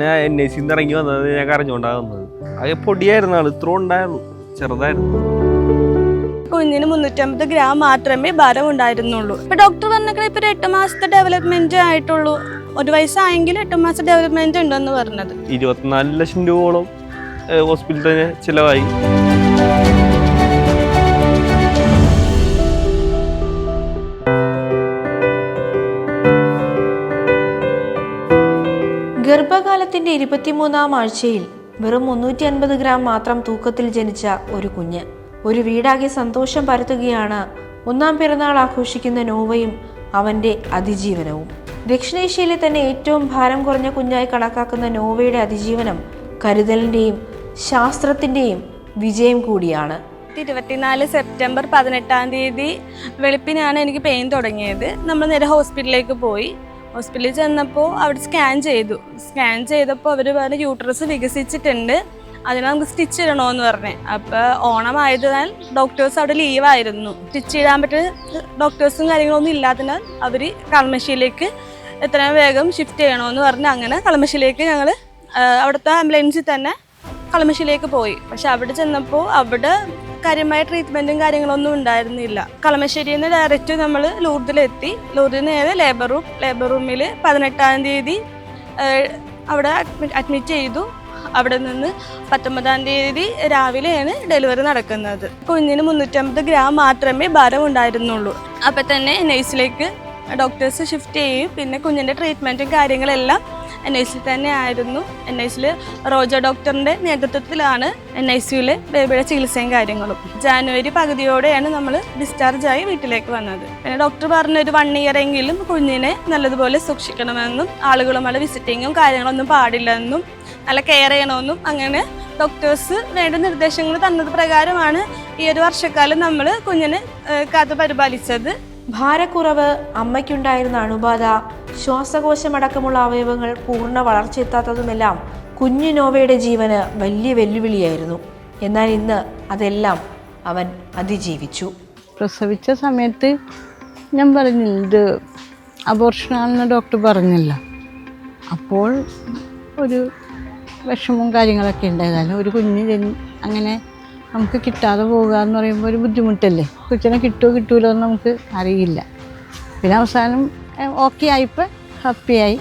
ഞാൻ N I സിന്ന് ഇറങ്ങി വന്നത് ഞാൻ കരഞ്ഞുകൊണ്ടാകുന്നത് അത് പൊടിയായിരുന്നു ആൾ ഇത്ര ഉണ്ടായിരുന്നു ചെറുതായിരുന്നു. കുഞ്ഞിന് മുന്നൂറ്റമ്പത് ഗ്രാം മാത്രമേ ഭാരം ഉണ്ടായിരുന്നുള്ളൂ ഇപ്പൊ ഡോക്ടർ പറഞ്ഞ ഇപ്പൊ എട്ട് മാസത്തെ ഡെവലപ്മെന്റ് ആയിട്ടുള്ളൂ. ഒരു വയസ്സായെങ്കിലും എട്ട് മാസം ഡെവലപ്മെന്റ് ഉണ്ടെന്ന് പറഞ്ഞത്. ഇരുപത്തിനാല് ലക്ഷം രൂപയോളം ഹോസ്പിറ്റലിന് ചിലവായി. ഗർഭകാലത്തിന്റെ ഇരുപത്തിമൂന്നാം ആഴ്ചയിൽ വെറും മുന്നൂറ്റി അൻപത് ഗ്രാം മാത്രം തൂക്കത്തിൽ ജനിച്ച ഒരു കുഞ്ഞ്. ഒരു വീടാകെ സന്തോഷം പരത്തുകയാണ് ഒന്നാം പിറന്നാൾ ആഘോഷിക്കുന്ന നോവയും അവന്റെ അതിജീവനവും. ദക്ഷിണേഷ്യയിലെ തന്നെ ഏറ്റവും ഭാരം കുറഞ്ഞ കുഞ്ഞായി കണക്കാക്കുന്ന നോവയുടെ അതിജീവനം കരുതലിന്റെയും ശാസ്ത്രത്തിന്റെയും വിജയം കൂടിയാണ്. ഇരുപത്തിനാല് സെപ്റ്റംബർ പതിനെട്ടാം തീയതി വെളുപ്പിനാണ് എനിക്ക് പെയിൻ തുടങ്ങിയത്. നമ്മൾ നേരെ ഹോസ്പിറ്റലിലേക്ക് പോയി. ഹോസ്പിറ്റലിൽ ചെന്നപ്പോൾ അവിടെ സ്കാൻ ചെയ്തു. സ്കാൻ ചെയ്തപ്പോൾ അവർ പറഞ്ഞ് യൂട്രസ് വികസിച്ചിട്ടുണ്ട്. അതിനെ നമുക്ക് സ്റ്റിച്ച് ഇടണമെന്ന് പറഞ്ഞു. അപ്പോൾ ഓണമായതിനാൽ ഡോക്ടേഴ്സ് അവിടെ ലീവായിരുന്നു സ്റ്റിച്ച് ഇടാൻ പറ്റിയ ഡോക്ടേഴ്സും കാര്യങ്ങളൊന്നും ഇല്ലാത്തതിനാൽ അവർ കളമശ്ശിയിലേക്ക് എത്രയും വേഗം ഷിഫ്റ്റ് ചെയ്യണമെന്ന് പറഞ്ഞ് അങ്ങനെ കളമശ്ശിയിലേക്ക് ഞങ്ങൾ അവിടുത്തെ ആംബുലൻസിൽ തന്നെ കളമശ്ശിയിലേക്ക് പോയി. പക്ഷെ അവിടെ ചെന്നപ്പോൾ അവിടെ കാര്യമായ ട്രീറ്റ്മെന്റും കാര്യങ്ങളൊന്നും ഉണ്ടായിരുന്നില്ല. കളമശ്ശേരിയിൽ നിന്ന് ഡയറക്റ്റ് നമ്മൾ ലൂർദിലെത്തി. ലൂർദിൽ നേരെ ലേബർ റൂം ലേബർ റൂമിൽ പതിനെട്ടാം തീയതി അവിടെ അഡ്മിറ്റ് ചെയ്തു. അവിടെ നിന്ന് പത്തൊമ്പതാം തീയതി രാവിലെയാണ് ഡെലിവറി നടക്കുന്നത്. കുഞ്ഞിന് മുന്നൂറ്റമ്പത് ഗ്രാം മാത്രമേ ഭാരം ഉണ്ടായിരുന്നുള്ളൂ അപ്പം തന്നെ നേഴ്സിലേക്ക് ഡോക്ടേഴ്സ് ഷിഫ്റ്റ് ചെയ്യും. പിന്നെ കുഞ്ഞിന്റെ ട്രീറ്റ്മെന്റും കാര്യങ്ങളെല്ലാം എൻ ഐ സി തന്നെ ആയിരുന്നു എൻ ഐ സിയിൽ റോജ ഡോക്ടറിന്റെ നേതൃത്വത്തിലാണ് എൻ ഐ സിയിൽ ബേബിയുടെ ചികിത്സയും കാര്യങ്ങളും. ജാനുവരി പകുതിയോടെയാണ് നമ്മൾ ഡിസ്ചാർജ് ആയി വീട്ടിലേക്ക് വന്നത്. പിന്നെ ഡോക്ടർ പറഞ്ഞ ഒരു വൺ ഇയർ എങ്കിലും കുഞ്ഞിനെ നല്ലതുപോലെ സൂക്ഷിക്കണമെന്നും ആളുകളുമായുള്ള വിസിറ്റിങ്ങും കാര്യങ്ങളൊന്നും പാടില്ലെന്നും നല്ല കെയർ ചെയ്യണമെന്നും അങ്ങനെ ഡോക്ടേഴ്സ് വേണ്ട നിർദ്ദേശങ്ങൾ തന്നത് പ്രകാരമാണ് ഈ ഒരു വർഷക്കാലം നമ്മൾ കുഞ്ഞിനെ കാത്തു പരിപാലിച്ചത്. ഭാരക്കുറവ് അമ്മയ്ക്കുണ്ടായിരുന്ന അണുബാധ ശ്വാസകോശമടക്കമുള്ള അവയവങ്ങൾ പൂർണ വളർച്ചയെത്താത്തതുമെല്ലാം കുഞ്ഞു നോവയുടെ ജീവന് വലിയ വെല്ലുവിളിയായിരുന്നു. എന്നാൽ ഇന്ന് അതെല്ലാം അവൻ അതിജീവിച്ചു. പ്രസവിച്ച സമയത്ത് ഞാൻ പറഞ്ഞില്ല ഇത് അബോർഷനാണെന്ന് ഡോക്ടർ പറഞ്ഞില്ല. അപ്പോൾ ഒരു വിഷമവും കാര്യങ്ങളൊക്കെ ഉണ്ടായതാണ് ഒരു കുഞ്ഞ് അങ്ങനെ നമുക്ക് കിട്ടാതെ പോകുക എന്ന് പറയുമ്പോൾ ഒരു ബുദ്ധിമുട്ടല്ലേ? കൊച്ചിനെ കിട്ടുമോ കിട്ടൂലോ എന്ന് നമുക്ക് അറിയില്ല. പിന്നെ അവസാനം ഓക്കെ ആയിപ്പോൾ ഹാപ്പിയായി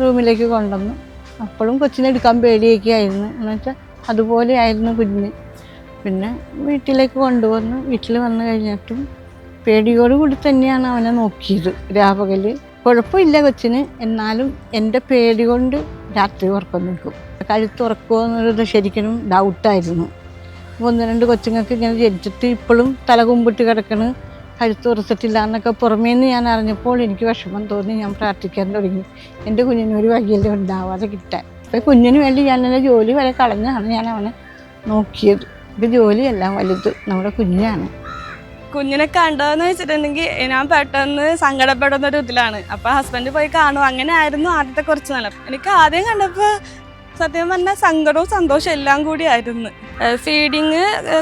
റൂമിലേക്ക് കൊണ്ടുവന്നു. അപ്പോഴും കൊച്ചിനെ എടുക്കാൻ പേടിയൊക്കെ ആയിരുന്നു എന്നുവെച്ചാൽ അതുപോലെ ആയിരുന്നു കുഞ്ഞ്. പിന്നെ വീട്ടിലേക്ക് കൊണ്ടുവന്നു. വീട്ടിൽ വന്നു കഴിഞ്ഞിട്ടും പേടിയോട് കൂടി തന്നെയാണ് അവനെ നോക്കിയത് രാപകൽ കുഴപ്പമില്ല കൊച്ചിന്. എന്നാലും എന്റെ പേടി കൊണ്ട് രാത്രി ഉറക്കം നിൽക്കും. കഴുത്തുറക്കുമോ എന്നുള്ളത് ശരിക്കും ഡൗട്ടായിരുന്നു ഒന്ന് രണ്ട് കൊച്ചുങ്ങൾക്ക് ഇങ്ങനെ ജനിച്ചിട്ട് ഇപ്പോഴും തല കുമ്പിട്ട് കിടക്കണ്. കഴുത്ത് ഉറച്ചിട്ടില്ല എന്നൊക്കെ പുറമേ നിന്ന് ഞാൻ അറിഞ്ഞപ്പോൾ എനിക്ക് വിഷമം തോന്നി. ഞാൻ പ്രാർത്ഥിക്കാൻ തുടങ്ങി. എന്റെ കുഞ്ഞിന് ഒരു വകയിലും ഉണ്ടാവാതെ കിട്ടാൻ. അപ്പോൾ കുഞ്ഞിന് വേണ്ടി ഞാൻ എന്റെ ജോലി വരെ കളഞ്ഞാണ് ഞാൻ അവനെ നോക്കിയത്. ഇപ്പം ജോലിയല്ല വലുത്. നമ്മുടെ കുഞ്ഞാണ്. കുഞ്ഞിനെ കണ്ടതെന്ന് വെച്ചിട്ടുണ്ടെങ്കിൽ ഞാൻ പെട്ടെന്ന് സങ്കടപ്പെടുന്ന ഒരു ഇതിലാണ്. അപ്പൊ ഹസ്ബൻഡ് പോയി കാണും. അങ്ങനെ ആയിരുന്നു ആദ്യത്തെ കുറച്ച് നല്ല എനിക്ക് ആദ്യം കണ്ടപ്പോൾ സത്യം പറഞ്ഞാൽ സങ്കടവും സന്തോഷവും എല്ലാം കൂടി ആയിരുന്നു. ഫീഡിങ്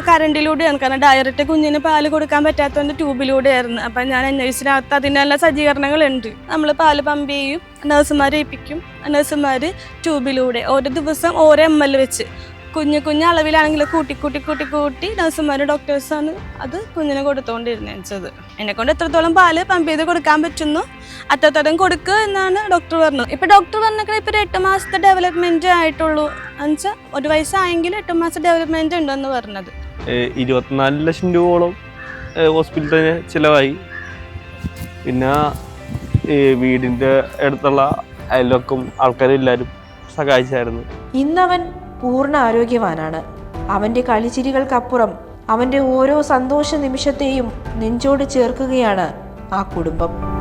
കറണ്ടിലൂടെയാണ് കാരണം ഡയറക്റ്റ് കുഞ്ഞിന് പാൽ കൊടുക്കാൻ പറ്റാത്തതുകൊണ്ട് ട്യൂബിലൂടെയായിരുന്നു അപ്പം ഞാൻ അന്വേഷിച്ചിനകത്ത് അതിനുള്ള സജ്ജീകരണങ്ങളുണ്ട്. നമ്മൾ പാൽ പമ്പ് ചെയ്യും നഴ്സുമാരെ ഏൽപ്പിക്കും. നഴ്സുമാർ ട്യൂബിലൂടെ ഓരോ ദിവസം ഓരോ എം എൽ വെച്ച് കുഞ്ഞു കുഞ്ഞു അളവിലാണെങ്കിൽ കൂട്ടി കൂട്ടി കൂട്ടി കൂട്ടി നഴ്സുമാരും ഡോക്ടേഴ്സാണ് അത് കുഞ്ഞിന് കൊടുത്തുകൊണ്ടിരുന്നത് എന്നെ കൊണ്ട് എത്രത്തോളം പാൽ പമ്പ് ചെയ്ത് കൊടുക്കാൻ പറ്റുന്നു അത്രത്തോളം കൊടുക്കുക എന്നാണ് ഡോക്ടർ പറഞ്ഞത്. ഇപ്പൊ ഡോക്ടർ പറഞ്ഞാൽ ഇപ്പൊ എട്ട് മാസത്തെ ഡെവലപ്മെന്റ് ആയിട്ടുള്ളൂ. എന്നുവെച്ചാൽ ഒരു വയസ്സായെങ്കിൽ എട്ട് മാസം ഡെവലപ്മെന്റ് ഉണ്ടെന്ന് പറഞ്ഞത്. ഇരുപത്തിനാല് ലക്ഷം രൂപയോളം ഹോസ്പിറ്റലിന് ചിലവായി. പിന്നെ ഈ വീടിന്റെ അടുത്തുള്ള അയൽവക്കും ആൾക്കാരും എല്ലാവരും സഹായിച്ചായിരുന്നു. ഇന്നവൻ പൂർണ ആരോഗ്യവാനാണ് അവന്റെ കളിച്ചിരികൾക്കപ്പുറം അവന്റെ ഓരോ സന്തോഷ നിമിഷത്തെയും നെഞ്ചോട് ചേർക്കുകയാണ് ആ കുടുംബം.